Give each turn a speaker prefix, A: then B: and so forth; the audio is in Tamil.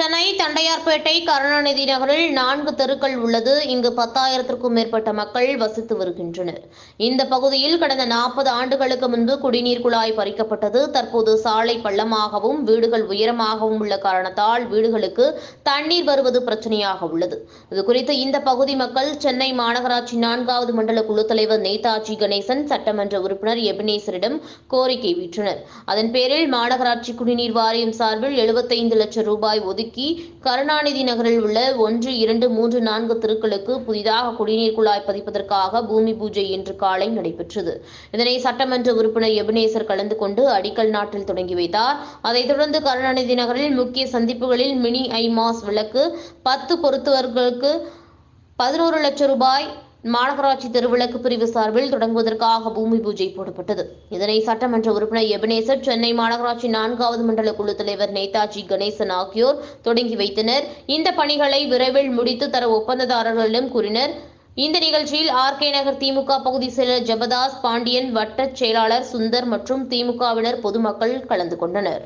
A: சென்னை தண்டையார்பேட்டை கருணாநிதி நகரில் நான்கு தெருக்கள் உள்ளது. இங்கு பத்தாயிரத்திற்கும் மேற்பட்ட மக்கள் வசித்து வருகின்றனர். இந்த பகுதியில் கடந்த நாற்பது ஆண்டுகளுக்கு முன்பு குடிநீர் குழாய் பறிக்கப்பட்டது. தற்போது சாலை பள்ளமாகவும் வீடுகள் உயரமாகவும் உள்ள காரணத்தால் வீடுகளுக்கு தண்ணீர் வருவது பிரச்சனையாக உள்ளது. இதுகுறித்து இந்த பகுதி மக்கள் சென்னை மாநகராட்சி நான்காவது மண்டல குழு தலைவர் நேதாஜி கணேசன் சட்டமன்ற உறுப்பினர் எபினேசரிடம் கோரிக்கை விற்றனர். அதன் பேரில் மாநகராட்சி குடிநீர் வாரியம் சார்பில் எழுபத்தைந்து லட்சம் ரூபாய் ஒதுக்கி ஒதுக்கி கருணாநிதி நகரில் உள்ள ஒன்று இரண்டு மூன்று நான்கு தெருக்களுக்கு புதிதாக குடிநீர் குழாய் பதிப்பதற்காக பூமி பூஜை இன்று காலை நடைபெற்றது. இதனை சட்டமன்ற உறுப்பினர் எபினேசர் கலந்து கொண்டு அடிக்கல் நாட்டில் தொடங்கி வைத்தார். அதைத் தொடர்ந்து கருணாநிதி நகரில் முக்கிய சந்திப்புகளில் மினி ஐமாஸ் விளக்கு பத்து பொருத்துவர்களுக்கு பதினோரு லட்சம் ரூபாய் மாநகராட்சி தெருவிளக்கு பிரிவு சார்பில் தொடங்குவதற்காக பூமி பூஜை போடப்பட்டது. இதனை சட்டமன்ற உறுப்பினர் எபினேசர் சென்னை மாநகராட்சி நான்காவது மண்டல குழு தலைவர் நேதாஜி கணேசன் ஆகியோர் தொடங்கி வைத்தனர். இந்த பணிகளை விரைவில் முடித்து தர ஒப்பந்ததாரர்களிடம் கூறினர். இந்த நிகழ்ச்சியில் ஆர். கே. நகர் திமுக பகுதி செயலர் ஜெபதாஸ் பாண்டியன் வட்டச் செயலாளர் சுந்தர் மற்றும் திமுகவினர் பொதுமக்கள் கலந்து கொண்டனர்.